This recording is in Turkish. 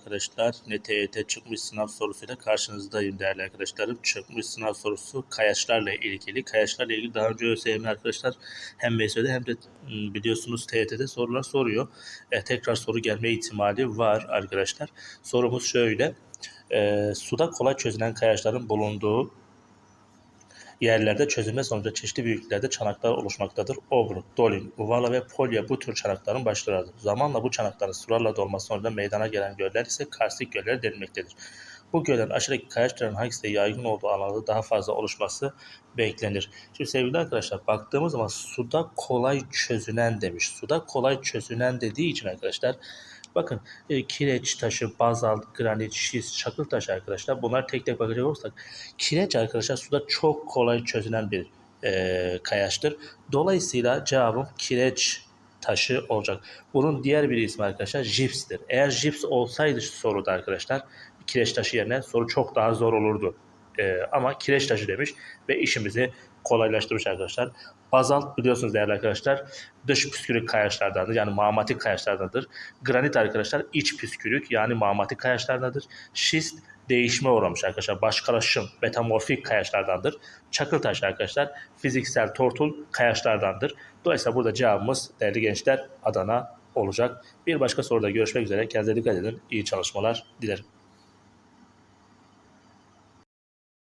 Arkadaşlar NTET çıkmış sınav sorusuyla karşınızdayım değerli arkadaşlarım. Çıkmış sınav sorusu kayaçlarla ilgili. Kayaçlarla ilgili daha önce ÖSYM arkadaşlar hem MSÖ'de hem de m, biliyorsunuz TET'de sorular soruyor. E, tekrar soru gelme ihtimali var arkadaşlar. Sorumuz şöyle. E, suda kolay çözülen kayaçların bulunduğu yerlerde çözülme sonucu çeşitli büyüklüklerde çanaklar oluşmaktadır. Obruk, dolin, uvala ve polya bu tür çanakların başlarıdır. Zamanla bu çanakların sularla dolması sonucu meydana gelen göller ise karstik göller denilmektedir. Bu göllerin aşağıdaki kayaçların hangisinde yaygın olduğu alanlarda daha fazla oluşması beklenir. Şimdi sevgili arkadaşlar baktığımız zaman suda kolay çözünen demiş. Suda kolay çözünen dediği için arkadaşlar bakın e, kireç taşı, bazalt, granit, şist, çakıl taşı arkadaşlar bunlar tek tek bakacak olursak kireç arkadaşlar suda çok kolay çözünen bir e, kayaçtır. Dolayısıyla cevabım kireç taşı olacak. Bunun diğer bir ismi arkadaşlar jipstir. Eğer jips olsaydı soruda arkadaşlar kireç taşı yerine soru çok daha zor olurdu. E, ama kireç taşı demiş ve işimizi kolaylaştırmış arkadaşlar. Bazalt biliyorsunuz değerli arkadaşlar dış püskürük kayaçlardandır yani mağmatik kayaçlardandır. Granit arkadaşlar iç püskürük yani mağmatik kayaçlardandır. Şist değişime uğramış arkadaşlar. Başkalaşım, metamorfik kayaçlardandır. Çakıl taşı arkadaşlar fiziksel tortul kayaçlardandır. Dolayısıyla burada cevabımız değerli gençler Adana olacak. Bir başka soruda görüşmek üzere. Kendinize dikkat edin. İyi çalışmalar dilerim.